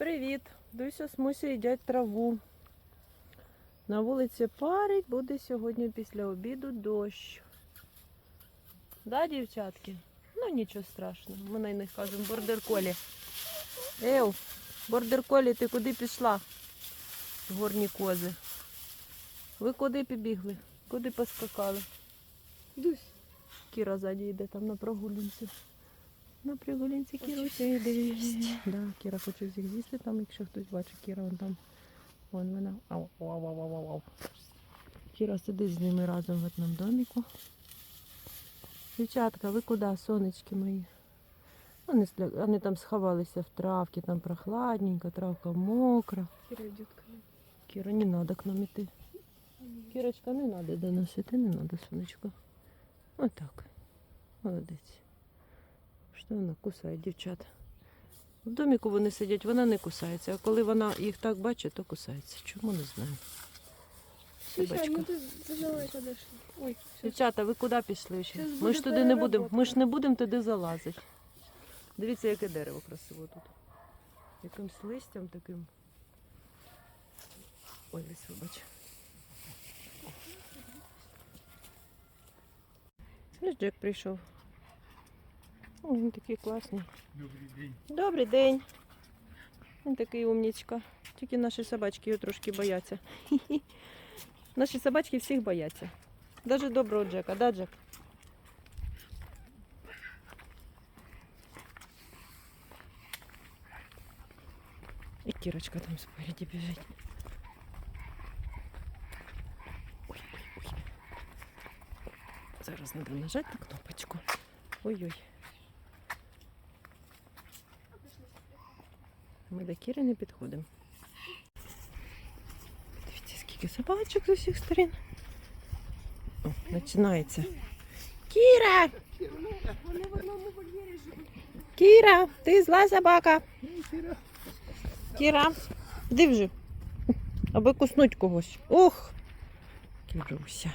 Привіт! Дуся з Мусі їдять траву. На вулиці парить, буде сьогодні після обіду дощ. Да, дівчатки? Ну нічого страшного. Ми на них кажемо бордер-колі. Ев, бордер-колі, ти куди пішла? Горні кози. Ви куди побігли? Куди поскакали? Дусь. Кіра ззаді йде там на прогулянці. На прогулянці Кіруся йде. Да, Кіра хоче всіх з'їсти там, якщо хтось бачить Кіра, вон там. Вон вона. Ау, ау, ау, ау, ау. Кіра сидить з ними разом в одному доміку. Дівчатка, ви куди, сонечки мої? Вони, вони там сховалися в травці, там прохладненько, травка мокра. Кира идет ко мне. Кіра, не треба к нам іти. Кірочка, не треба до нас іти, не треба, сонечко. Отак. Молодець. Що вона кусає, дівчата? В доміку вони сидять, вона не кусається, а коли вона їх так бачить, то кусається. Чому не знаю. Собачка. ну. Ой. Дівчата, ви куди пішли ще? Щас Ми буде ж туди не будемо. переработка. Ми ж не будемо туди залазити. Дивіться, яке дерево красиво тут. Якимсь листям таким. Ой, десь вибач. Ось Джек прийшов. О, він такий класний. Добрий день. Добрий день. Він такий умнічка. Тільки наші собачки його трошки бояться. Наші собачки всіх бояться. Даже доброго Джека, да, Джек? І Кірочка там спереді біжить. Ой, ой, ой. Зараз треба нажати на кнопочку. Ой-ой. Ми до Кіри не підходимо. Дивіться, скільки собачок з усіх сторін. О, починається. Кіра! Вони в одному вольєрі живуть. Кіра, ти зла собака. Кіра, іди вже. Аби куснуть когось. Ох! Кіруся.